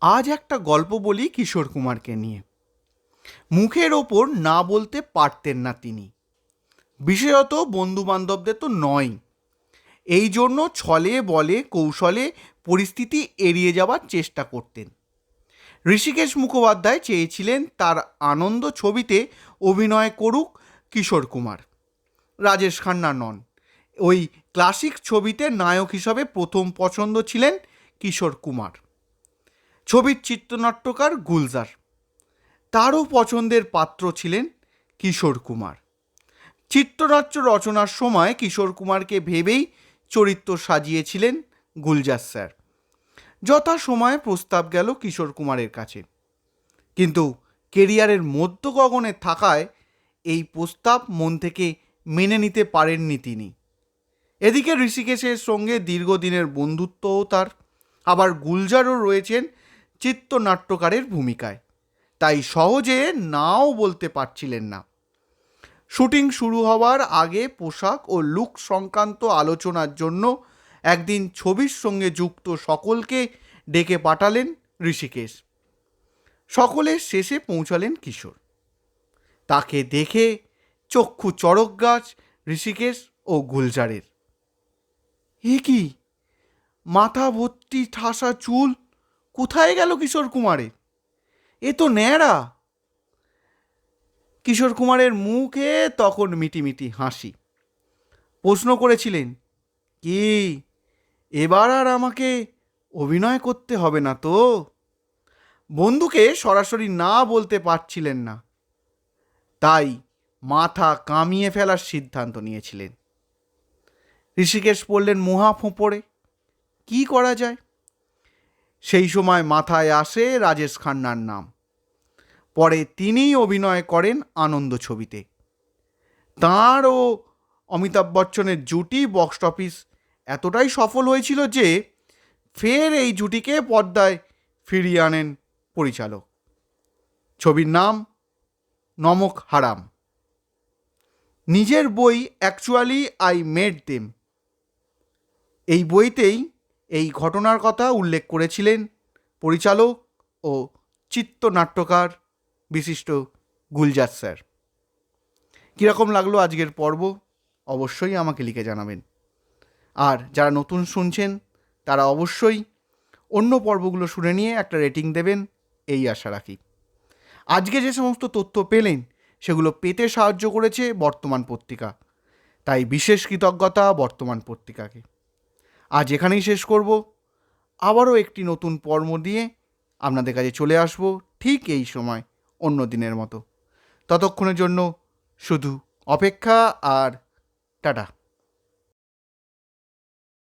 আজ একটা গল্প বলি কিশোর কুমারকে নিয়ে। মুখের ওপর না বলতে পারতেন না তিনি। বিশেষত বন্ধু বান্ধবদের তো নয়। এই জন্য ছলে বলে, কৌশলে পরিস্থিতি এড়িয়ে যাওয়ার চেষ্টা করতেন। ঋষিকেশ মুখোপাধ্যায় চেয়েছিলেন তার আনন্দ ছবিতে অভিনয় করুক কিশোর কুমার। রাজেশ খান্না নন। ওই ক্লাসিক ছবিতে নায়ক হিসাবে প্রথম পছন্দ ছিলেন কিশোর কুমার। ছবির চিত্রনাট্যকার গুলজার। তারও পছন্দের পাত্র ছিলেন কিশোর কুমার। চিত্রনাট্য রচনার সময় কিশোর কুমারকে ভেবেই চরিত্র সাজিয়েছিলেন গুলজার স্যার। যথা সময়ে প্রস্তাব গেল কিশোর কুমারের কাছে। কিন্তু কেরিয়ারের মধ্য গগনে থাকায় এই প্রস্তাব মন থেকে মেনে নিতে পারেননি তিনি। এদিকে ঋষিকেশের সঙ্গে দীর্ঘদিনের বন্ধুত্বও তার। আবার গুলজারও রয়েছেন চিত্রনাট্যকারের ভূমিকায়। তাই সহজে নাও বলতে পারছিলেন না। শুটিং শুরু হওয়ার আগে পোশাক ও লুক সংক্রান্ত আলোচনার জন্য একদিন ছবির সঙ্গে যুক্ত সকলকে ডেকে পাঠালেন ঋষিকেশ। সকলের শেষে পৌঁছালেন কিশোর। তাকে দেখে চক্ষু চড়ক গাছ ঋষিকেশ ও গুলজারের। এ কি? মাথা ভর্তি ঠাসা চুল কোথায় গেল কিশোর কুমারে? এ তো ন্যাড়া। কিশোর কুমারের মুখে তখন মিটিমিটি হাসি। প্রশ্ন করেছিলেন, কি, এবার আর আমাকে অভিনয় করতে হবে না তো? বন্ধুকে সরাসরি না বলতে পারছিলেন না। তাই মাথা কামিয়ে ফেলার সিদ্ধান্ত নিয়েছিলেন। ঋষিকেশ পড়লেন মুহা ফোঁপড়ে। কী করা যায়? সেই সময় মাথায় আসে রাজেশ খান্নার নাম। পরে তিনিই অভিনয় করেন আনন্দ ছবিতে। তাঁর ও অমিতাভ বচ্চনের জুটি বক্স অফিস এতটাই সফল হয়েছিল যে, ফের এই জুটিকে পর্দায় ফিরিয়ে আনেন পরিচালক। ছবির নাম নমক হারাম। নিজের বই অ্যাকচুয়ালি আই মেড দেম এই বইতেই এই ঘটনার কথা উল্লেখ করেছিলেন পরিচালক ও চিত্তনাট্যকার বিশিষ্ট গুলজার স্যার। কীরকম লাগল আজকের পর্ব? অবশ্যই আমাকে লিখে জানাবেন। আর যারা নতুন শুনছেন, তারা অবশ্যই অন্য পর্বগুলো শুনে নিয়ে একটা রেটিং দেবেন, এই আশা রাখি। আজকে যে সমস্ত তথ্য পেলেন, সেগুলো পেতে সাহায্য করেছে বর্তমান পত্রিকা। তাই বিশেষ কৃতজ্ঞতা বর্তমান পত্রিকাকে। আজ এখানেই শেষ করব। আবারও একটি নতুন পর্ব দিয়ে আপনাদের কাছে চলে আসব ঠিক এই সময়, অন্য দিনের মতো। ততক্ষণের জন্য শুধু অপেক্ষা আর টাটা।